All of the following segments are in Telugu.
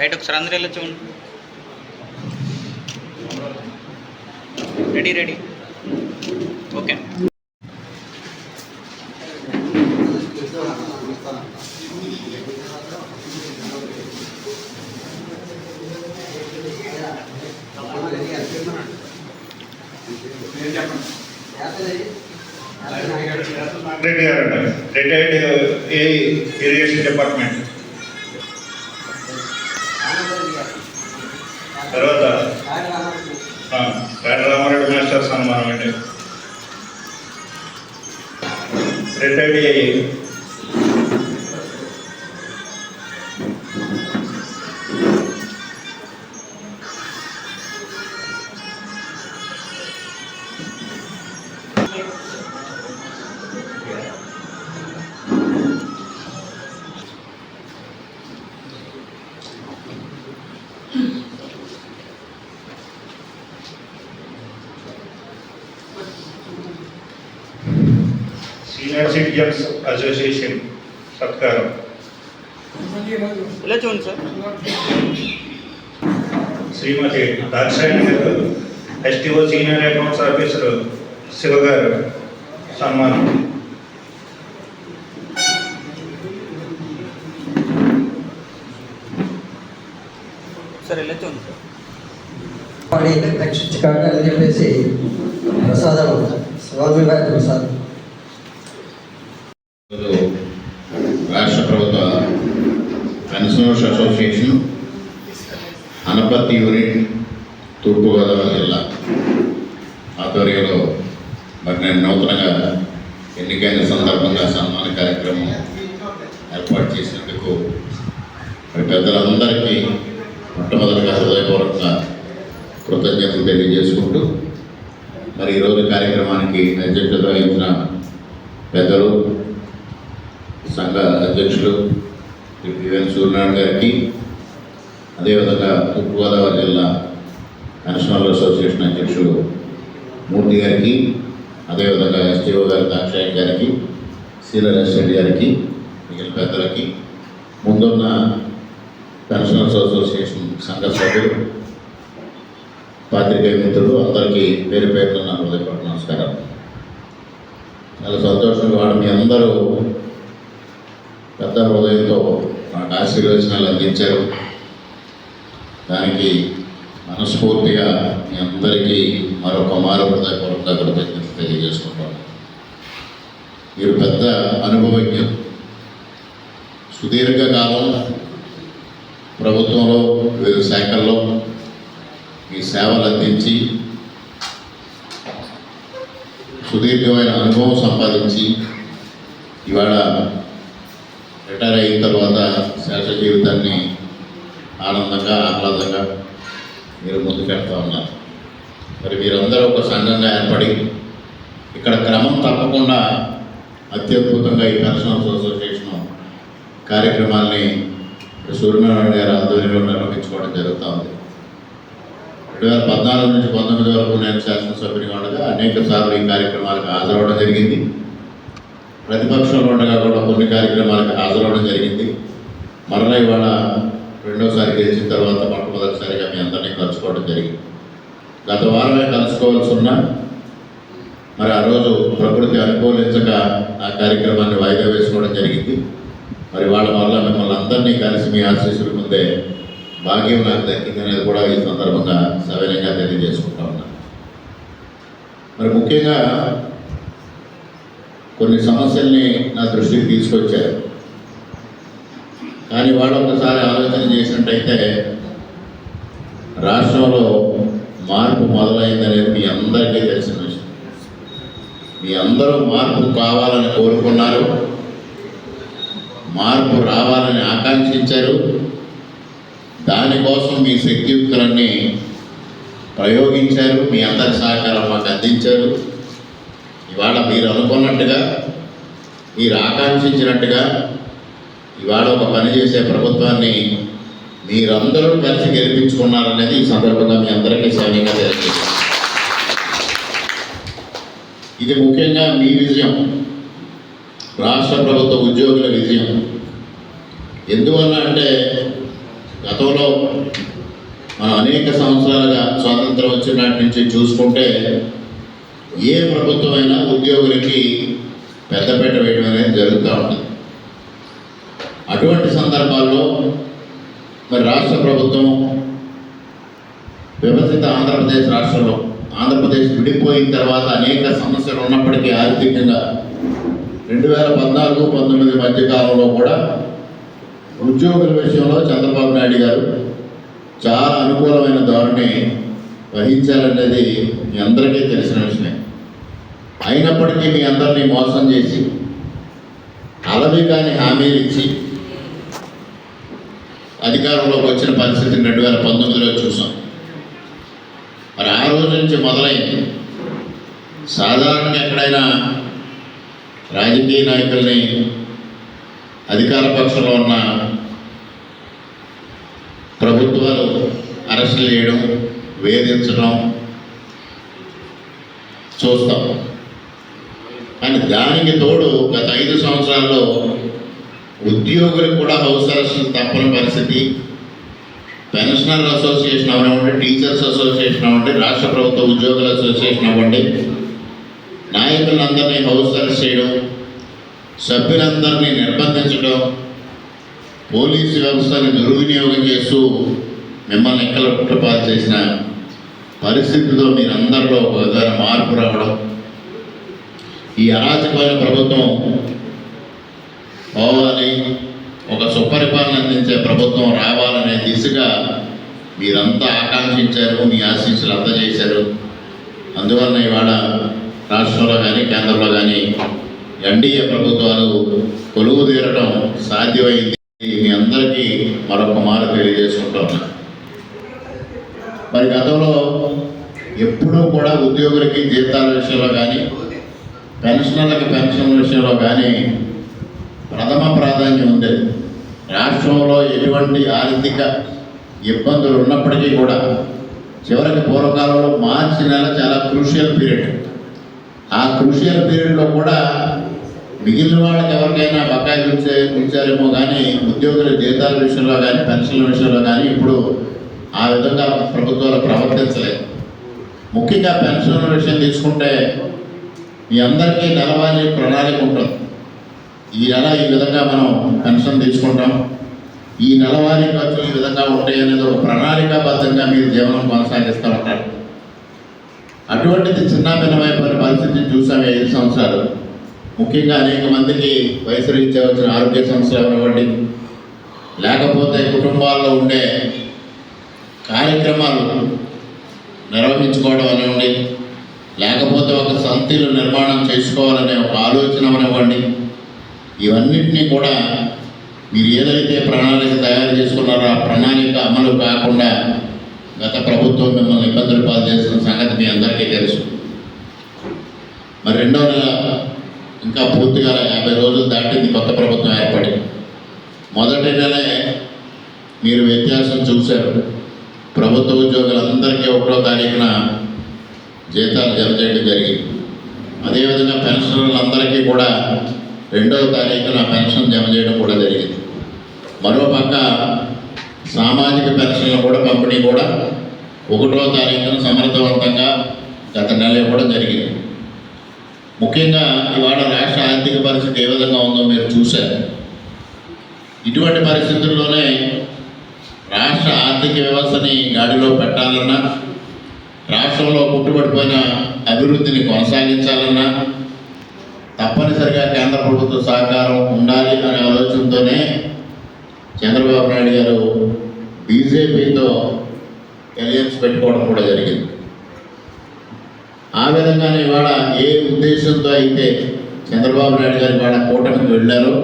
రైట్ ఒకసారి అందరూ వెళ్ళి చూడండి రెడీ రెడీ ఓకే రెడ్డి గారు retired a irrigation department senior citizens association సత్కారం ఇలా చూడండి సార్ శ్రీమతి దాక్షాయణి గారు STO senior accounts officer Shiva గారు సన్మానం సార్ ఇలా చూడండి సార్ వాడి రక్షించకాక అని చెప్పేసి ప్రసాదం స్వామి వారి ప్రసాదం ఈరోజు రాష్ట్ర ప్రభుత్వ pensioners association Anaparthi unit Thurpu Godavari జిల్లా ఆధ్వర్యంలో మరి నేను నూతనంగా ఎన్నికైన సందర్భంగా సన్మాన కార్యక్రమం ఏర్పాటు చేసినందుకు మరి పెద్దలందరికీ మొట్టమొదటిగా హృదయపూర్వకంగా కృతజ్ఞతలు తెలియజేసుకుంటూ మరి ఈరోజు కార్యక్రమానికి అధ్యక్షత వహించిన పెద్దలు సంఘ అధ్యక్షులు ఈవెన్ సూర్యనారాయణ గారికి అదేవిధంగా తూర్పుగోదావరి జిల్లా నేషనల్ అసోసియేషన్ అధ్యక్షుడు మూర్తి గారికి అదేవిధంగా ఎస్టీఓ గారి దాక్షాయ గారికి సీనియర్ రెడ్డి గారికి మిగిలిన పెద్దలకి ముందున్న పెన్షనర్స్ అసోసియేషన్ సంఘ సభ్యులు పాత్రికేయ మిత్రులు అందరికీ పేరు పేరున నా హృదయపూర్వక నమస్కారం చాలా సంతోషంగా వాడు మీ అందరూ పెద్ద హృదయంతో మనకు ఆశీర్వచనాలు అందించారు. దానికి మనస్ఫూర్తిగా మీ అందరికీ మరొక మారు హృదయపూర్వక కృతజ్ఞత తెలియజేసుకుంటాను మీరు పెద్ద అనుభవజ్ఞులు. సుదీర్ఘకాలం ప్రభుత్వంలో వివిధ శాఖల్లో మీ సేవలు అందించి సుదీర్ఘమైన అనుభవం సంపాదించి ఇవాళ రిటైర్ అయిన తర్వాత శేష జీవితాన్ని ఆనందంగా ఆహ్లాదంగా మీరు ముందుకెళ్తా ఉన్నారు. మరి మీరందరూ ఒక సంఘంగా ఏర్పడి ఇక్కడ క్రమం తప్పకుండా అత్యద్భుతంగా ఈ పెన్షనర్స్ అసోసియేషన్ కార్యక్రమాల్ని సూర్యనారాయణ గారి ఆధ్వర్యంలో నిర్వహించుకోవడం జరుగుతూ ఉంది. రెండు వేల పద్నాలుగు నుంచి పంతొమ్మిది వరకు నేను శాసనసభ్యునిగా ఉండగా అనేక సార్లు ఈ కార్యక్రమాలకు హాజరవడం జరిగింది. ప్రతిపక్షంలో ఉండగా కూడా కొన్ని కార్యక్రమాలకు హాజరవడం జరిగింది. మరలా ఇవాళ రెండోసారి గెలిచిన తర్వాత మొట్టమొదటిసారిగా మీ అందరినీ కలుసుకోవడం జరిగింది. గత వారమే కలుసుకోవాల్సి ఉన్నా మరి ఆ రోజు ప్రకృతి అనుకూలించక ఆ కార్యక్రమాన్ని వాయిదా వేసుకోవడం జరిగింది. మరి వాళ్ళ వల్ల మిమ్మల్ని అందరినీ కలిసి మీ ఆశీస్సుల ముందే భాగ్యం నాకు దక్కింది అనేది కూడా ఈ సందర్భంగా సవినయంగా తెలియజేసుకుంటా ఉన్నాను మరి ముఖ్యంగా కొన్ని సమస్యల్ని నా దృష్టికి తీసుకొచ్చారు. కానీ వాళ్ళు ఒకసారి ఆలోచన చేసినట్టయితే రాష్ట్రంలో మార్పు మొదలైందనేది మీ అందరికీ తెలిసిన విషయం. మీ అందరూ మార్పు కావాలని కోరుకున్నారు. మార్పు రావాలని ఆకాంక్షించారు. దానికోసం మీ శక్తియుక్తులన్నీ ప్రయోగించారు. మీ అందరి సహకారం మాకు అందించారు. ఇవాళ మీరు అనుకున్నట్టుగా మీరు ఆకాంక్షించినట్టుగా ఇవాళ ఒక పని చేసే ప్రభుత్వాన్ని మీరందరూ కలిసి గెలిపించుకున్నారనేది ఈ సందర్భంగా మీ అందరికీ సైన్యంగా తెలియజేస్తాను ఇది ముఖ్యంగా మీ విజయం రాష్ట్ర ప్రభుత్వ ఉద్యోగుల విజయం. ఎందువల్ల అంటే గతంలో మనం అనేక సంవత్సరాలుగా స్వాతంత్రం వచ్చినటి నుంచి చూసుకుంటే ఏ ప్రభుత్వమైనా ఉద్యోగులకి పెద్దపీట వేయడం అనేది జరుగుతూ ఉంటుంది అటువంటి సందర్భాల్లో మరి రాష్ట్ర ప్రభుత్వం విభజిత ఆంధ్రప్రదేశ్ రాష్ట్రంలో ఆంధ్రప్రదేశ్ విడిపోయిన తర్వాత అనేక సమస్యలు ఉన్నప్పటికీ ఆర్థికంగా రెండు వేల పద్నాలుగు పంతొమ్మిది మధ్య కాలంలో కూడా ఉద్యోగుల విషయంలో చంద్రబాబు నాయుడు గారు చాలా అనుకూలమైన ధోరణి వహించాలనేది మీ అందరికీ తెలిసిన విషయమే. అయినప్పటికీ మీ అందరినీ మోసం చేసి అలవి కాని హామీలు ఇచ్చి అధికారంలోకి వచ్చిన పరిస్థితిని రెండు వేల పంతొమ్మిదిలో చూసాం. మరి ఆ రోజు నుంచి మొదలైంది. సాధారణంగా ఎక్కడైనా రాజకీయ నాయకుల్ని అధికార పక్షంలో ఉన్న ప్రభుత్వాలు అరెస్టులు చేయడం వేధించడం చూస్తాం. కానీ దానికి తోడు గత ఐదు సంవత్సరాల్లో ఉద్యోగులకు కూడా హౌస్ అరెస్ట్ తప్పని పరిస్థితి. పెన్షనర్ అసోసియేషన్ అవ్వండి టీచర్స్ అసోసియేషన్ అవ్వండి రాష్ట్ర ప్రభుత్వ ఉద్యోగుల అసోసియేషన్ అవ్వండి నాయకులందరినీ హౌస్ అరెస్ట్ చేయడం సభ్యులందరినీ నిర్బంధించడం పోలీసు వ్యవస్థని దుర్వినియోగం చేస్తూ మిమ్మల్ని ఎక్కలపాలు చేసిన పరిస్థితితో మీరందరిలో ఒక మార్పు రావడం. ఈ అరాచకమైన ప్రభుత్వం పోవాలి ఒక సుపరిపాలన అందించే ప్రభుత్వం రావాలనే దిశగా మీరంతా ఆకాంక్షించారు మీ ఆశీస్సులు అందజేశారు. అందువలన ఇవాళ రాష్ట్రంలో కానీ కేంద్రంలో కానీ ఎన్డీఏ ప్రభుత్వాలు కొలువు తీరడం సాధ్యమైంది మీ అందరికీ మరొక మారు తెలియజేసుకుంటాం. మరి గతంలో ఎప్పుడూ కూడా ఉద్యోగులకి జీతాల విషయంలో కానీ పెన్షనర్లకు పెన్షన్ విషయంలో కానీ ప్రథమ ప్రాధాన్యం ఉండేది రాష్ట్రంలో ఎటువంటి ఆర్థిక ఇబ్బందులు ఉన్నప్పటికీ కూడా చివరికి పూర్వకాలంలో మార్చి నెల చాలా క్రూషియల్ పీరియడ్. ఆ క్రూషియల్ పీరియడ్లో కూడా మిగిలిన వాళ్ళకి ఎవరికైనా బకాయిలు ఉంచే ఉంచారేమో కానీ ఉద్యోగుల జీతాల విషయంలో కానీ పెన్షన్ల విషయంలో కానీ ఇప్పుడు ఆ విధంగా ప్రభుత్వాలు ప్రవర్తించలేదు. ముఖ్యంగా పెన్షన్ల విషయం తీసుకుంటే మీ అందరికీ నెలవారీ ప్రణాళిక ఉంటుంది. ఈ నెల ఈ విధంగా మనం పెన్షన్ తీసుకుంటాం. ఈ నెలవారీ ఖర్చులు ఈ విధంగా ఉంటాయి అనేది ఒక ప్రణాళికాబద్ధంగా మీరు జీవనం కొనసాగిస్తూ ఉంటారు అటువంటిది చిన్నాభిన్నమైపోయిన పరిస్థితిని చూసాము ఐదు సంవత్సరాలు. ముఖ్యంగా అనేక మందికి వయసు రీత్యా వచ్చిన ఆరోగ్య సమస్యలు అవనివ్వండి లేకపోతే కుటుంబాల్లో ఉండే కార్యక్రమాలు నిర్వహించుకోవడం అనివ్వండి. లేకపోతే ఒక సంతిలు నిర్మాణం చేసుకోవాలనే ఒక ఆలోచన అవనివ్వండి. ఇవన్నిటినీ కూడా మీరు ఏదైతే ప్రణాళిక తయారు చేసుకున్నారో ఆ ప్రణాళిక అమలు కాకుండా గత ప్రభుత్వం మిమ్మల్ని ఇబ్బందులు పాలు చేసిన సంగతి మీ అందరికీ తెలుసు. మరి రెండో నెల ఇంకా పూర్తిగా యాభై రోజులు దాటింది కొత్త ప్రభుత్వం ఏర్పడి. మొదటి నెలే మీరు వ్యత్యాసం చూశారు. ప్రభుత్వ ఉద్యోగులందరికీ ఒకటో తారీఖున జీతాలు జమ చేయడం జరిగింది. అదేవిధంగా పెన్షనర్లందరికీ కూడా రెండవ తారీఖున పెన్షన్ జమ చేయడం కూడా జరిగింది. మరోపక్క సామాజిక పెన్షన్లు కూడా పంపిణీ కూడా ఒకటో తారీఖున సమర్థవంతంగా గత నెల ఇవ్వడం జరిగింది. ముఖ్యంగా ఇవాళ రాష్ట్ర ఆర్థిక పరిస్థితి ఏ విధంగా ఉందో మీరు చూశారు. ఇటువంటి పరిస్థితుల్లోనే రాష్ట్ర ఆర్థిక వ్యవస్థని గాడిలో పెట్టాలన్నా రాష్ట్రంలో పుట్టుబడిపోయిన అభివృద్ధిని కొనసాగించాలన్నా తప్పనిసరిగా కేంద్ర ప్రభుత్వ సహకారం ఉండాలి అనే ఆలోచనతోనే చంద్రబాబు నాయుడు గారు బీజేపీతో ఎలియన్స్ పెట్టుకోవడం కూడా జరిగింది. ఆ విధంగానే ఇవాళ ఏ ఉద్దేశంతో అయితే చంద్రబాబు నాయుడు గారు ఇవాళ కూటమికి వెళ్ళారో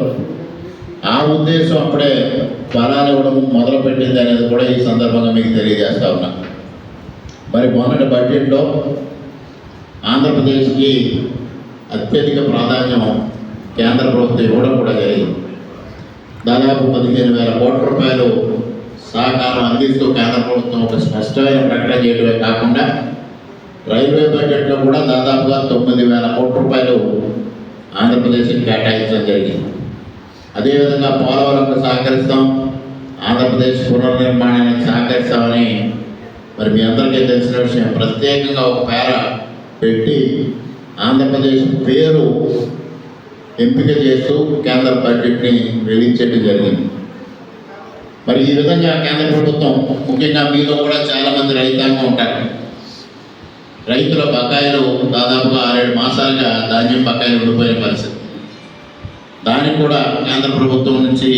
ఆ ఉద్దేశం అప్పుడే ఫలాలు ఇవ్వడం మొదలుపెట్టింది అనేది కూడా ఈ సందర్భంగా మీకు తెలియజేస్తా ఉన్నా. మరి మొన్నటి బడ్జెట్లో ఆంధ్రప్రదేశ్కి అత్యధిక ప్రాధాన్యం కేంద్ర ప్రభుత్వం ఇవ్వడం కూడా జరిగింది. దాదాపు పదిహేను వేల కోట్ల రూపాయలు సహకారం అందిస్తూ కేంద్ర ప్రభుత్వం ఒక స్పష్టమైన ప్రకటన చేయడమే కాకుండా రైల్వే బడ్జెట్లో కూడా దాదాపుగా తొమ్మిది వేల కోట్ల రూపాయలు ఆంధ్రప్రదేశ్కి కేటాయించడం జరిగింది. అదేవిధంగా పోలవరంకు సహకరిస్తాం ఆంధ్రప్రదేశ్ పునర్నిర్మాణానికి సహకరిస్తామని మరి మీ అందరికీ తెలిసిన విషయం ప్రత్యేకంగా ఒక పేర పెట్టి ఆంధ్రప్రదేశ్ పేరు ఎంపిక చేస్తూ కేంద్ర బడ్జెట్ని రిలీజ్ చేయడం జరిగింది. మరి ఈ విధంగా కేంద్ర ప్రభుత్వం ముఖ్యంగా మీలో కూడా చాలామంది రైతాంగం ఉంటారు. రైతుల బకాయిలు దాదాపుగా ఆరేడు మాసాలుగా ధాన్యం బకాయిలు ఉండిపోయిన పరిస్థితి. దానికి కూడా కేంద్ర ప్రభుత్వం నుంచి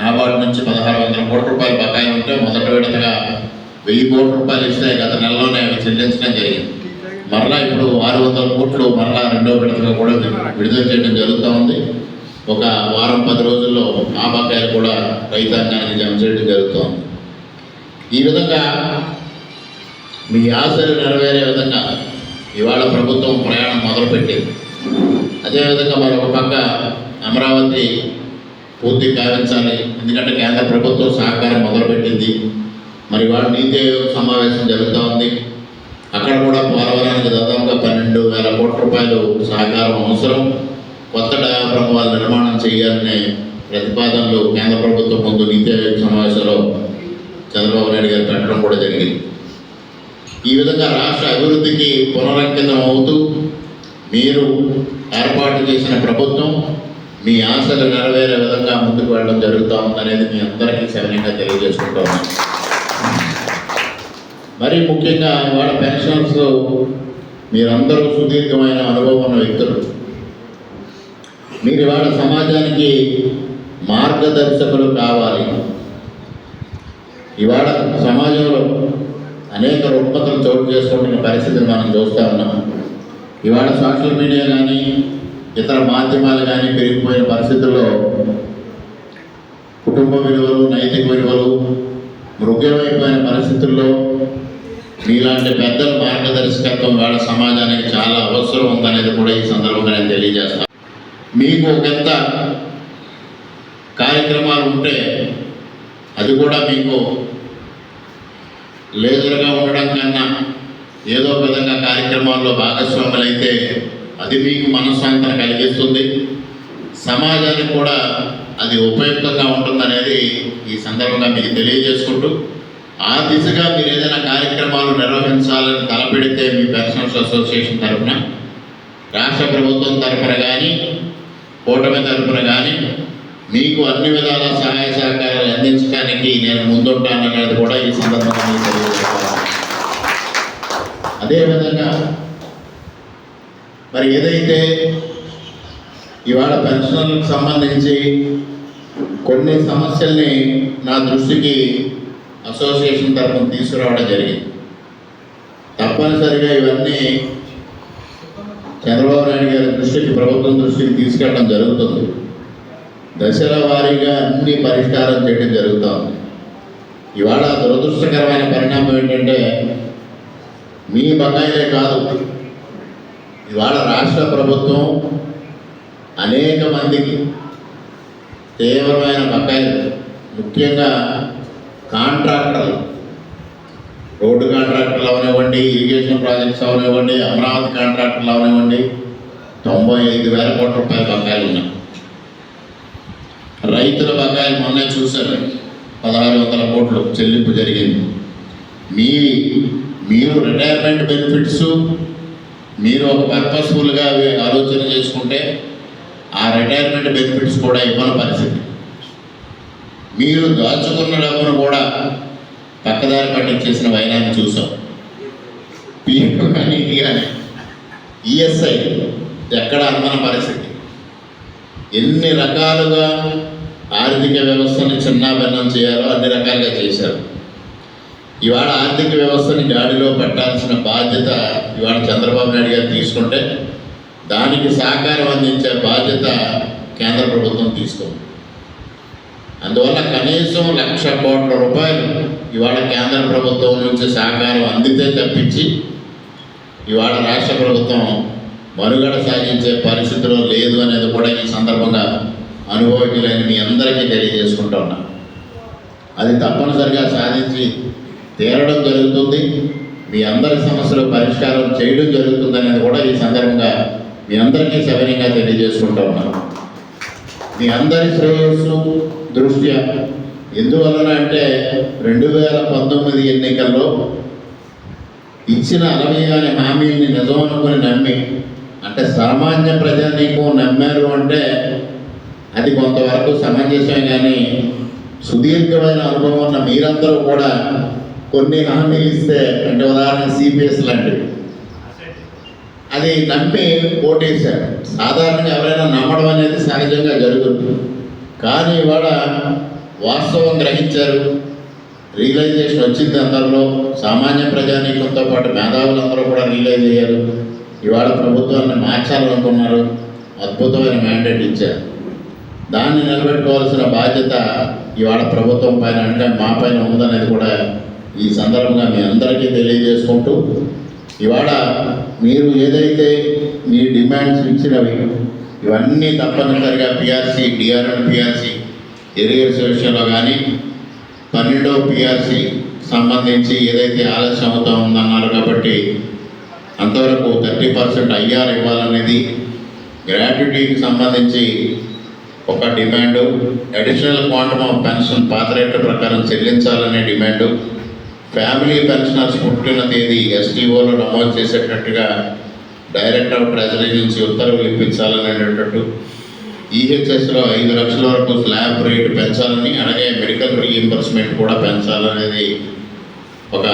నాబార్డు నుంచి పదహారు వందల కోట్ల రూపాయల బకాయిలు ఉంటే మొదటి విడతగా వెయ్యి కోట్ల రూపాయలు ఇస్తే గత నెలలోనే అవి చెల్లించడం జరిగింది. మరలా ఇప్పుడు ఆరు వందల కోట్లు మరలా రెండో విడతగా కూడా విడుదల చేయడం జరుగుతూ ఉంది. ఒక వారం పది రోజుల్లో ఆ బకాయిలు కూడా రైతాంగానికి జమ చేయడం జరుగుతోంది ఈ విధంగా మీ ఆశలు నెరవేరే విధంగా ఇవాళ ప్రభుత్వం ప్రయాణం మొదలుపెట్టింది. అదేవిధంగా మరొక పక్క అమరావతి పూర్తి కావించాలి. ఎందుకంటే కేంద్ర ప్రభుత్వం సహకారం మొదలుపెట్టింది. మరి వాడు నీతి ఆయోగ సమావేశం జరుగుతూ ఉంది. అక్కడ కూడా పోలవరానికి దాదాపుగా పన్నెండు వేల కోట్ల రూపాయలు సహకారం అవసరం. కొత్త డయాఫ్రమ్ వాళ్ళ నిర్మాణం చేయాలనే ప్రతిపాదనలు కేంద్ర ప్రభుత్వం ముందు నీతి ఆయోగ సమావేశంలో చంద్రబాబు నాయుడు గారు పెట్టడం కూడా జరిగింది. ఈ విధంగా రాష్ట్ర అభివృద్ధికి పునరంకితం అవుతూ మీరు ఏర్పాటు చేసిన ప్రభుత్వం మీ ఆశలు నెరవేరే విధంగా ముందుకు వెళ్ళడం జరుగుతూ ఉందనేది మీ అందరికీ సవినయంగా తెలియజేసుకుంటూ ఉన్నాను. మరి ముఖ్యంగా వాళ్ళ పెన్షన్స్ మీరందరూ సుదీర్ఘమైన అనుభవం ఉన్న వ్యక్తులు. మీరు ఇవాళ సమాజానికి మార్గదర్శకులు కావాలి. ఇవాళ సమాజంలో అనేక రుగ్మతలు చోటు చేసుకుంటున్న పరిస్థితిని మనం చూస్తూ ఉన్నాం. ఇవాళ సోషల్ మీడియా కానీ ఇతర మాధ్యమాలు కానీ పెరిగిపోయిన పరిస్థితుల్లో కుటుంబ విలువలు నైతిక విలువలు మృగ్యమైపోయిన పరిస్థితుల్లో మీలాంటి పెద్దల మార్గదర్శకత్వం వాళ్ళ సమాజానికి చాలా అవసరం ఉందనేది కూడా ఈ సందర్భంగా నేను తెలియజేస్తాను. మీకు ఒకంత కార్యక్రమాలు ఉంటే అది కూడా మీకు లేజర్గా ఉండడం కన్నా ఏదో విధంగా కార్యక్రమాల్లో భాగస్వాములైతే అది మీకు మనస్సాంతన కలిగిస్తుంది. సమాజానికి కూడా అది ఉపయుక్తంగా ఉంటుందనేది ఈ సందర్భంగా మీకు తెలియజేసుకుంటూ ఆ దిశగా మీరు ఏదైనా కార్యక్రమాలు నిర్వహించాలని తలపెడితే మీ పెన్షనర్స్ అసోసియేషన్ తరఫున రాష్ట్ర ప్రభుత్వం తరఫున కానీ కూటమి తరఫున కానీ మీకు అన్ని విధాల సహాయ సహకారాలు అందించడానికి నేను ముందుంటాననేది కూడా ఈ సందర్భంగా అదేవిధంగా మరి ఏదైతే ఇవాళ పెన్షన్లకు సంబంధించి కొన్ని సమస్యల్ని నా దృష్టికి అసోసియేషన్ తరఫున తీసుకురావడం జరిగింది. తప్పనిసరిగా ఇవన్నీ చంద్రబాబు నాయుడు గారి దృష్టికి ప్రభుత్వం దృష్టికి తీసుకెళ్ళడం జరుగుతుంది. దశల వారీగా అన్ని పరిష్కారం చేయడం జరుగుతోంది ఇవాళ దురదృష్టకరమైన పరిణామం ఏంటంటే మీ బకాయిలే కాదు. ఇవాళ రాష్ట్ర ప్రభుత్వం అనేక మందికి తీవ్రమైన బకాయిలు ముఖ్యంగా కాంట్రాక్టర్లు. రోడ్డు కాంట్రాక్టర్లు అవనివ్వండి ఇరిగేషన్ ప్రాజెక్ట్స్ అవనివ్వండి అమరావతి కాంట్రాక్టర్లు అవనివ్వండి తొంభై ఐదు వేల కోట్ల రూపాయల బకాయిలు ఉన్నాయి. రైతుల బకాయిలు మొన్నే చూశారు. పదహారు వందల కోట్లు చెల్లింపు జరిగింది. మీ మీరు రిటైర్మెంట్ బెనిఫిట్స్ మీరు ఒక పర్పస్ఫుల్గా అవి ఆలోచన చేసుకుంటే ఆ రిటైర్మెంట్ బెనిఫిట్స్ కూడా ఇవ్వని పరిస్థితి. మీరు దాచుకున్న డబ్బును కూడా పక్కదారి పట్టించేసిన వైనాన్ని చూసాం. పిఎఫ్ కానీ ఇది కానీ ఈఎస్ఐ ఎక్కడ అందన పరిస్థితి? ఎన్ని రకాలుగా ఆర్థిక వ్యవస్థని చిన్నాభిన్నం చేయాలో అన్ని రకాలుగా చేశారు. ఇవాళ ఆర్థిక వ్యవస్థని గాడిలో పెట్టాల్సిన బాధ్యత ఇవాళ చంద్రబాబు నాయుడు గారు తీసుకుంటే దానికి సహకారం అందించే బాధ్యత కేంద్ర ప్రభుత్వం తీసుకుంది. అందువల్ల కనీసం లక్ష కోట్ల రూపాయలు ఇవాళ కేంద్ర ప్రభుత్వం నుంచి సహకారం అందితే తప్పించి ఇవాళ రాష్ట్ర ప్రభుత్వం మనుగడ సాగించే పరిస్థితిలో లేదు అనేది కూడా ఈ సందర్భంగా అనుభవజ్ఞులైన మీ అందరికీ తెలియజేసుకుంటా ఉన్నా. అది తప్పనిసరిగా సాధించి తీరడం జరుగుతుంది. మీ అందరి సమస్యలు పరిష్కారం చేయడం జరుగుతుంది అనేది కూడా ఈ సందర్భంగా మీ అందరికీ సవినీయంగా తెలియజేసుకుంటా ఉన్నాను మీ అందరి శ్రేయస్సు దృష్ట్యా. ఎందువలన అంటే రెండు వేల పంతొమ్మిది ఎన్నికల్లో ఇచ్చిన అరవై హామీని నిజం అనుకుని నమ్మి అంటే సామాన్య ప్రజానీకం నమ్మారు అంటే అది కొంతవరకు సమంజసమే కానీ సుదీర్ఘమైన అనుభవం ఉన్న మీరందరూ కూడా కొన్ని హామీలు ఇస్తే అంటే ఉదాహరణ సిపిఎస్ లాంటివి. అది నమ్మి ఓటేశారు. సాధారణంగా ఎవరైనా నమ్మడం అనేది సహజంగా జరుగుతుంది. కానీ ఇవాళ వాస్తవం గ్రహించారు. రియలైజేషన్ వచ్చింది అందరిలో. సామాన్య ప్రజానీకంతో పాటు మేధావులందరూ కూడా రియలైజ్ అయ్యారు. ఇవాళ ప్రభుత్వాన్ని మార్చాలనుకున్నారు అద్భుతమైన మ్యాండేట్ ఇచ్చారు. దాన్ని నిలబెట్టుకోవాల్సిన బాధ్యత ఇవాళ ప్రభుత్వం పైన అంటే మా పైన ఉందనేది కూడా ఈ సందర్భంగా మీ అందరికీ తెలియజేసుకుంటూ ఇవాళ మీరు ఏదైతే మీ డిమాండ్స్ ఇచ్చినవి ఇవన్నీ తప్పనిసరిగా పిఆర్సీ డిఆర్ఎన్ పిఆర్సీ ఎరియర్స్ విషయంలో కానీ పన్నెండవ పిఆర్సీ సంబంధించి ఏదైతే ఆలస్యం అవుతా ఉందన్నారు కాబట్టి అంతవరకు థర్టీ పర్సెంట్ ఐఆర్ ఇవ్వాలనేది గ్రాట్యుటీకి సంబంధించి ఒక demand. Additional quantum of pension పాత రేట్ల ప్రకారం చెల్లించాలనే డిమాండు. ఫ్యామిలీ పెన్షనర్స్ పుట్టిన తేదీ ఎస్టీఓలో నమోదు చేసేటట్టుగా డైరెక్టర్ ఆఫ్ ట్రెజరీ నుంచి ఉత్తర్వులు ఇప్పించాలనేటట్టు ఈహెచ్ఎస్లో ఐదు లక్షల వరకు స్లాబ్ రేటు పెంచాలని అలాగే మెడికల్ రీఎంబర్స్మెంట్ కూడా పెంచాలనేది ఒక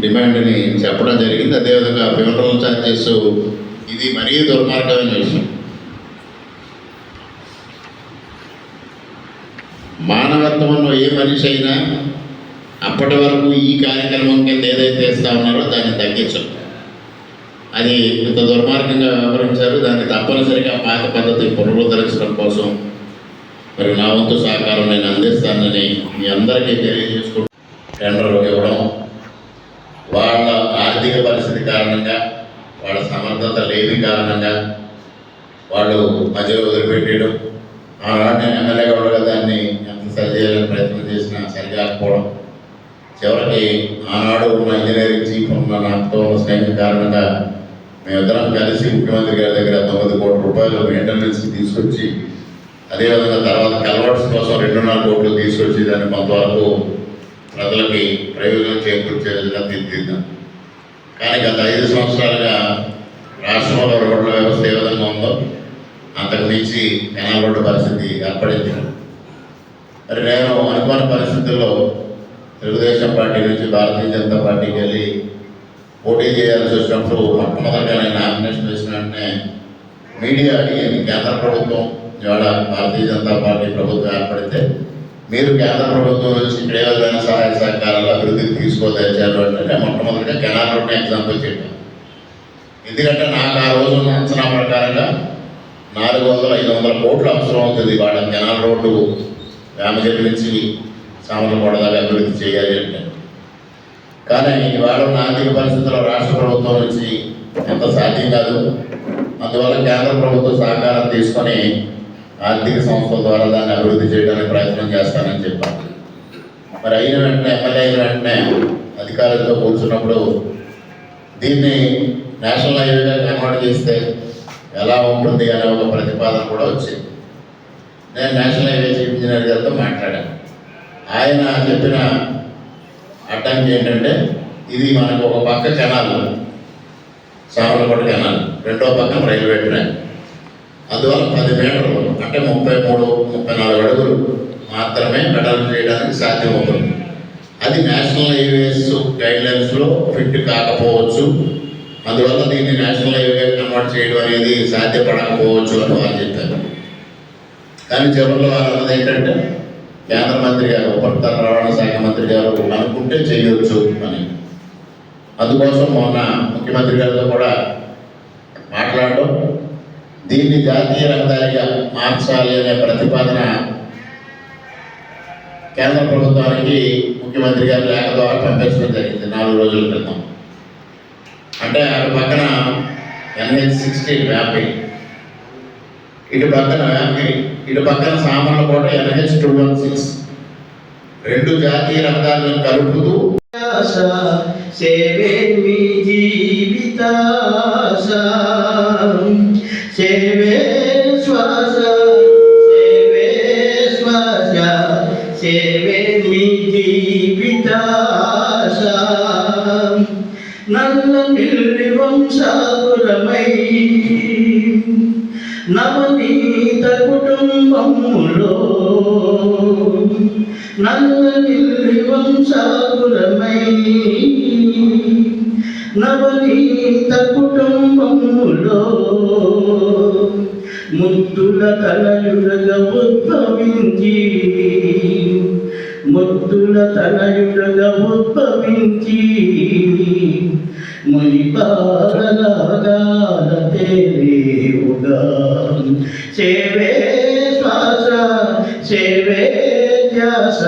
డిమాండ్ని చెప్పడం జరిగింది. అదేవిధంగా ఫ్యూనరల్ ఛార్జెస్ ఇది మరీ దుర్మార్గమైన విషయం మానవత్వంలో ఏ మనిషి అయినా అప్పటి వరకు ఈ కార్యక్రమం కింద ఏదైతే ఇస్తా ఉన్నారో దాన్ని తగ్గించదు అది ఇంత దుర్మార్గంగా వ్యవహరించారు దాన్ని తప్పనిసరిగా పాత పద్ధతి పునరుద్ధరించడం కోసం మరి నా వంతు సహకారం నేను అందిస్తానని మీ అందరికీ తెలియజేసుకుంటూ టెండర్ ఇవ్వడం వాళ్ళ ఆర్థిక పరిస్థితి కారణంగా వాళ్ళ సమర్థత లేని కారణంగా వాళ్ళు మధ్యలో వదిలిపెట్టేయడం ఆనాడు నేను ఎమ్మెల్యేగా ఉండగా దాన్ని ఎంత సరి చేయాలని ప్రయత్నం చేసినా సరికాకపోవడం చివరికి ఆనాడు ఉన్న ఇంజనీరింగ్ చీఫ్ ఉన్న నాతో ఉన్న స్నేహం కారణంగా మేమిద్దరం కలిసి ముఖ్యమంత్రి గారి దగ్గర తొమ్మిది కోట్ల రూపాయలు మెయింటెనెన్స్ తీసుకొచ్చి అదేవిధంగా తర్వాత కల్వర్ట్స్ కోసం రెండున్నర కోట్లు తీసుకొచ్చి దాన్ని కొంతవరకు ప్రజలకి ప్రయోజనం చేకూర్చే విధంగా తీర్చిద్దాం కానీ గత ఐదు సంవత్సరాలుగా రాష్ట్రంలో రోడ్ల వ్యవస్థ ఏ విధంగా ఉందో అంతకు మించి కెనాల్ రోడ్డు పరిస్థితి ఏర్పడింది. మరి నేను అనుకోని పరిస్థితుల్లో తెలుగుదేశం పార్టీ నుంచి భారతీయ జనతా పార్టీకి వెళ్ళి పోటీ చేయాల్సి వచ్చినప్పుడు మొట్టమొదటిగా నేను నామినేషన్ వేసిన వెంటనే మీడియా అడిగింది కేంద్ర ప్రభుత్వం ఇవాళ భారతీయ జనతా పార్టీ ప్రభుత్వం ఏర్పడితే మీరు కేంద్ర ప్రభుత్వం నుంచి ఇక్కడ ఏ సహాయ సహకారాలు అభివృద్ధికి తీసుకోదలిచారు అంటే నేను మొట్టమొదటిగా కెనాల్ రోడ్ని ఎగ్జాంపుల్ చెప్పాను. ఎందుకంటే నాకు ఆ రోజు అంచనా ప్రకారంగా నాలుగు వందల ఐదు వందల కోట్లు అవసరం అవుతుంది వాళ్ళ కెనాల్ రోడ్డు రామచెట్టు నుంచి సామర్లకోట దాకా అభివృద్ధి చేయాలి అంటే. కానీ ఇవాళ ఉన్న ఆర్థిక పరిస్థితుల్లో రాష్ట్ర ప్రభుత్వం నుంచి ఎంత సాధ్యం కాదు. అందువల్ల కేంద్ర ప్రభుత్వ సహకారం తీసుకొని ఆర్థిక సంస్థల ద్వారా దాన్ని అభివృద్ధి చేయడానికి ప్రయత్నం చేస్తానని చెప్పాను మరి అయిన వెంటనే ఎమ్మెల్యే అయిన వెంటనే అధికారులతో కూర్చున్నప్పుడు దీన్ని నేషనల్ హైవేగా కన్వర్ట్ చేస్తే ఎలా ఉంటుంది అనే ఒక ప్రతిపాదన కూడా వచ్చింది. నేను నేషనల్ హైవే చీఫ్ ఇంజనీర్ గారితో మాట్లాడాను. ఆయన చెప్పిన అడ్డంకి ఏంటంటే ఇది మనకు ఒక పక్క కెనాల్. సామర్లకోట కెనాల్. రెండో పక్కన రైల్వే ట్రాక్. అందువల్ల పది మీటర్లు అంటే ముప్పై మూడు ముప్పై నాలుగు అడుగులు మాత్రమే పెడల్ చేయడానికి సాధ్యం అవుతుంది అది నేషనల్ హైవేస్ గైడ్ లైన్స్లో ఫిట్ కాకపోవచ్చు. అందువల్ల దీన్ని నేషనల్ హైవే కన్వర్ట్ చేయడం అనేది సాధ్యపడకపోవచ్చు అని వాళ్ళు చెప్పారు. కానీ చివరిలో వాళ్ళు అన్నది ఏంటంటే కేంద్ర మంత్రి గారు ఉపరితల రవాణా శాఖ మంత్రి గారు అనుకుంటే చేయొచ్చు అని. అందుకోసం మొన్న ముఖ్యమంత్రి గారితో కూడా మాట్లాడడం దీన్ని జాతీయ రహదారిగా మార్చాలి అనే ప్రతిపాదన కేంద్ర ప్రభుత్వానికి ముఖ్యమంత్రి గారి లేఖ ద్వారా పంపించడం జరిగింది నాలుగు రోజుల క్రితం. అంటే అటు పక్కన ఎన్హెచ్ సిక్స్టీన్ వ్యాపింగ్ ఇటు పక్కన వ్యాపింగ్ ఇటు పక్కన Samarlakota NH two one six. రెండు జాతీయ రహదారులను కలుపుతూ సేవే మీ జీవితాశ. సేవే శ్వాస సేవే శ్వాస. సేవే మీ జీవితాశ. నల్ల నిర్వంశాపురమై నవనీత కుటుంబములో నల్ల నిల్లి నవనీత కుటుంబములో ముద్దుల తనయుడగా ఉద్భవించి ముద్దుల తనయుడగా మునిపాలగాల తేలేవుగా సేవే శ్వాస సేవే ధ్యాస.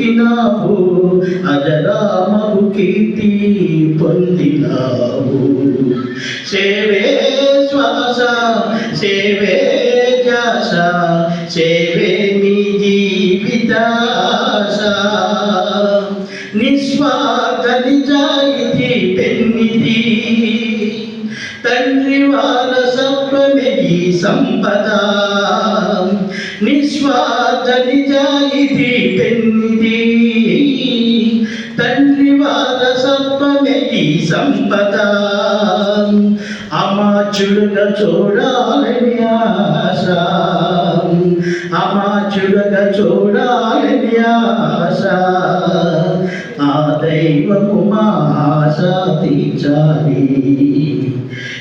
జయించినావు అజరామకు కీర్తి పొందినావు. సేవే శ్వాస సేవే జాస సేవే మీ జీవితాశ నిస్వార్థ నిజాయితీ పెన్నిది తండ్రి వారసత్వమే ఈ సంపద. అమాచుడుగా చూడాలని ఆశ. అమా అమాచుడుగా చూడాలని ఆశ. ఆ దైవము మా ఆశ తీర్చాలి.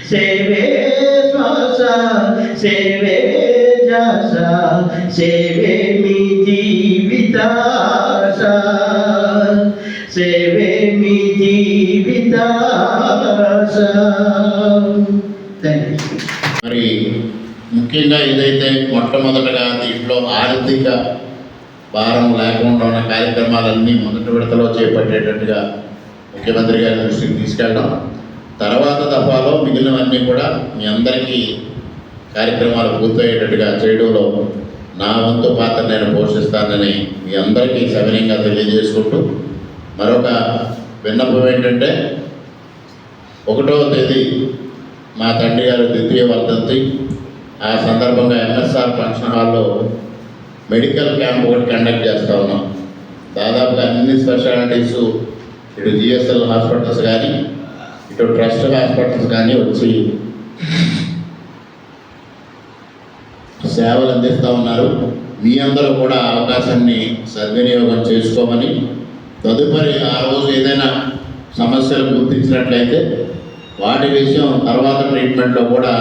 సేవే శ్వాస సేవే జాస సేవే మీ జీవితాశ. సేవే మీ జీవితాశ. థ్యాంక్ యూ మరి ముఖ్యంగా ఏదైతే మొట్టమొదటగా దీంట్లో ఆర్థిక భారం లేకుండా ఉన్న కార్యక్రమాలన్నీ మొదటి విడతలో చేపట్టేటట్టుగా ముఖ్యమంత్రి గారి దృష్టికి తీసుకెళ్ళడం తర్వాత దఫాలో మిగిలినవన్నీ కూడా మీ అందరికీ కార్యక్రమాలు పూర్తయ్యేటట్టుగా చేయడంలో నా వంతు పాత్ర నేను పోషిస్తానని మీ అందరికీ సవినయంగా తెలియజేసుకుంటూ మరొక విన్నపం ఏంటంటే ఒకటవ తేదీ మా తండ్రి గారు ద్వితీయ వర్ధంతి. ఆ సందర్భంగా ఎంఎస్ఆర్ ఫంక్షన్ హాల్లో మెడికల్ క్యాంప్ ఒకటి కండక్ట్ చేస్తూ ఉన్నాం. దాదాపుగా అన్ని స్పెషాలిటీస్ ఇటు జిఎస్ఎల్ హాస్పిటల్స్ కానీ ఇటు ట్రస్ట్ హాస్పిటల్స్ కానీ వచ్చి సేవలు అందిస్తూ ఉన్నారు. మీ అందరూ కూడా అవకాశాన్ని సద్వినియోగం చేసుకోమని తదుపరి ఆ రోజు ఏదైనా సమస్యలు గుర్తించినట్లయితే వాటి విషయం తర్వాత ట్రీట్మెంట్లో కూడా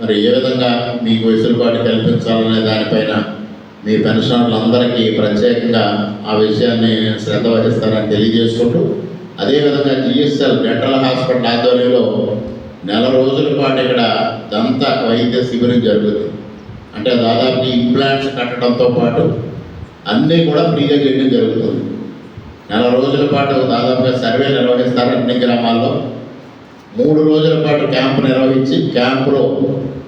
మరి ఏ విధంగా మీకు వెసులుబాటు కల్పించాలనే దానిపైన మీ పెన్షనర్లందరికీ ప్రత్యేకంగా ఆ విషయాన్ని శ్రద్ధ వహిస్తారని తెలియజేసుకుంటూ అదేవిధంగా జిఎస్ఎల్ డెంటల్ హాస్పిటల్ ఆధ్వర్యంలో నెల రోజుల పాటు ఇక్కడ దంత వైద్య శిబిరం జరుగుతుంది. అంటే దాదాపు ఇంప్లాంట్స్ కట్టడంతో పాటు అన్నీ కూడా ఫ్రీగా చేయడం జరుగుతుంది. నెల రోజుల పాటు దాదాపుగా సర్వే నిర్వహిస్తారు అన్ని గ్రామాల్లో మూడు రోజుల పాటు క్యాంపు నిర్వహించి క్యాంపులో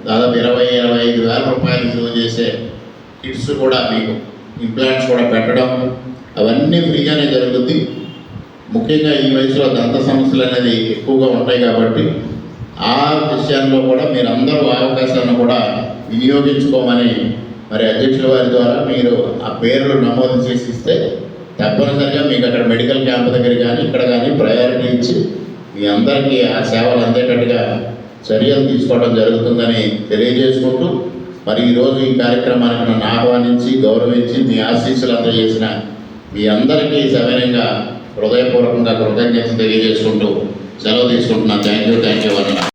దాదాపు ఇరవై ఇరవై ఐదు వేల రూపాయలు విలువ చేసే కిట్స్ కూడా మీకు ఇంప్లాంట్స్ కూడా పెట్టడం అవన్నీ ఫ్రీగానే జరుగుతుంది ముఖ్యంగా ఈ వయసులో దంత సమస్యలు అనేది ఎక్కువగా ఉంటాయి కాబట్టి ఆ విషయాల్లో కూడా మీరందరూ ఆ అవకాశాలను కూడా వినియోగించుకోమని మరి అధ్యక్షుల వారి ద్వారా మీరు ఆ పేర్లు నమోదు చేసి ఇస్తే తప్పనిసరిగా మీకు అక్కడ మెడికల్ క్యాంప్ దగ్గర కానీ ఇక్కడ కానీ ప్రయారిటీ ఇచ్చి మీ అందరికీ ఆ సేవలు అందేటట్టుగా చర్యలు తీసుకోవడం జరుగుతుందని తెలియజేసుకుంటూ మరి ఈరోజు ఈ కార్యక్రమానికి నన్ను ఆహ్వానించి గౌరవించి మీ ఆశీస్సులు అందజేసిన మీ అందరికీ సవినంగా హృదయపూర్వకంగా కృతజ్ఞతలు తెలియజేసుకుంటూ సెలవు తీసుకుంటున్నాను. థ్యాంక్ యూ థ్యాంక్ యూ అన్న